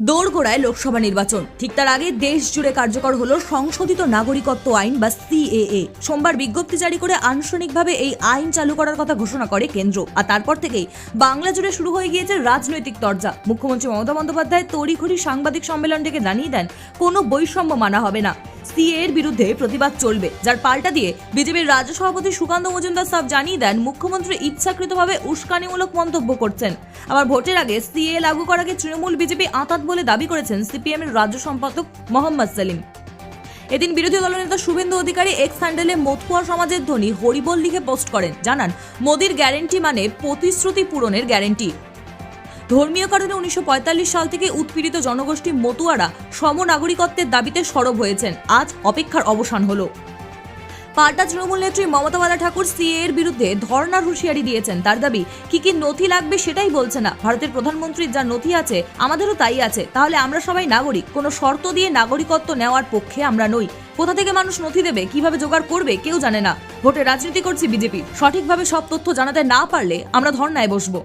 দোরগোড়ায় লোকসভা নির্বাচন। ঠিক তার আগে দেশ জুড়ে কার্যকর হল সংশোধিত নাগরিকত্ব আইন বা সিএএ। সোমবার বিজ্ঞপ্তি জারি করে আনুষ্ঠানিকভাবে এই আইন চালু করার কথা ঘোষণা করে কেন্দ্র। আর তারপর থেকেই বাংলা জুড়ে শুরু হয়ে গিয়েছে রাজনৈতিক দরজা মুখ্যমন্ত্রী মমতা বন্দ্যোপাধ্যায় তড়িঘড়ি সাংবাদিক সম্মেলন ডেকে জানিয়ে দেন, কোনো বৈষম্য মানা হবে না। সিএ এর বিরুদ্ধে প্রতিবাদ চলবে, যার পাল্টা দিয়ে বিজেপির রাজ্য সভাপতি সুকান্ত মজুমদার সাহেব জানিয়ে দেন, মুখ্যমন্ত্রী ইচ্ছাকৃতভাবে উস্কানিমূলক মন্তব্য করছেন। আবার ভোটের আগে সিএ লাগু করাকে তৃণমূল বিজেপি আঁতাত বলে দাবি করেছেন সিপিএম এর রাজ্য সম্পাদক মোহাম্মদ সেলিম। এদিন বিরোধী দলনেতা শুভেন্দু অধিকারী এক্স হ্যান্ডেলে মথুয়া সমাজের ধ্বনি হরিবল লিখে পোস্ট করেন, জানান, মোদির গ্যারেন্টি মানে প্রতিশ্রুতি পূরণের গ্যারেন্টি। ধর্মীয় কারণে উনিশশো পঁয়তাল্লিশ সাল থেকে উৎপীড়িত জনগোষ্ঠী মতুয়ারা সমনাগরিকত্বের দাবিতে সরব হয়েছেন। আজ অপেক্ষার অবসান হলো। পাল্টা তৃণমূল নেত্রী মমতা বালা ঠাকুর সিএ এর বিরুদ্ধে ধর্নার হুঁশিয়ারি দিয়েছেন। তার দাবি, কি কি নথি লাগবে সেটাই বলছে না। ভারতের প্রধানমন্ত্রীর যা নথি আছে, আমাদেরও তাই আছে। তাহলে আমরা সবাই নাগরিক। কোনো শর্ত দিয়ে নাগরিকত্ব নেওয়ার পক্ষে আমরা নই। কোথা থেকে মানুষ নথি দেবে? কীভাবে জোগাড় করবে? কেউ জানে না। ভোটে রাজনীতি করছে বিজেপি। সঠিকভাবে সব তথ্য জানাতে না পারলে আমরা ধর্নায় বসবো।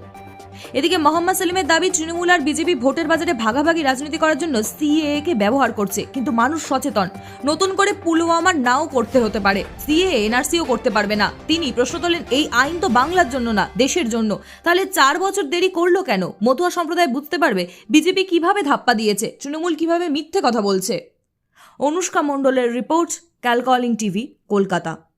এদিকে মোহাম্মদ সেলিমের দাবি, তৃণমূল আর বিজেপি ভোটের বাজারে ভাগাভাগি রাজনীতি করার জন্য সিএএ কে ব্যবহার করছে। কিন্তু মানুষ সচেতন। নতুন করে পুলওয়ামার নাও করতে হতে পারে। সিএএ, এনআরসিও করতে পারবে না। তিনি প্রশ্ন তোলেন, এই আইন তো বাংলার জন্য না, দেশের জন্য। তাহলে চার বছর দেরি করল কেন? মতুয়া সম্প্রদায় বুঝতে পারবে বিজেপি কীভাবে ধাপ্পা দিয়েছে। তৃণমূল কীভাবে মিথ্যে কথা বলছে? অনুষ্কা মণ্ডলের রিপোর্ট, ক্যালকলিং টিভি, কলকাতা।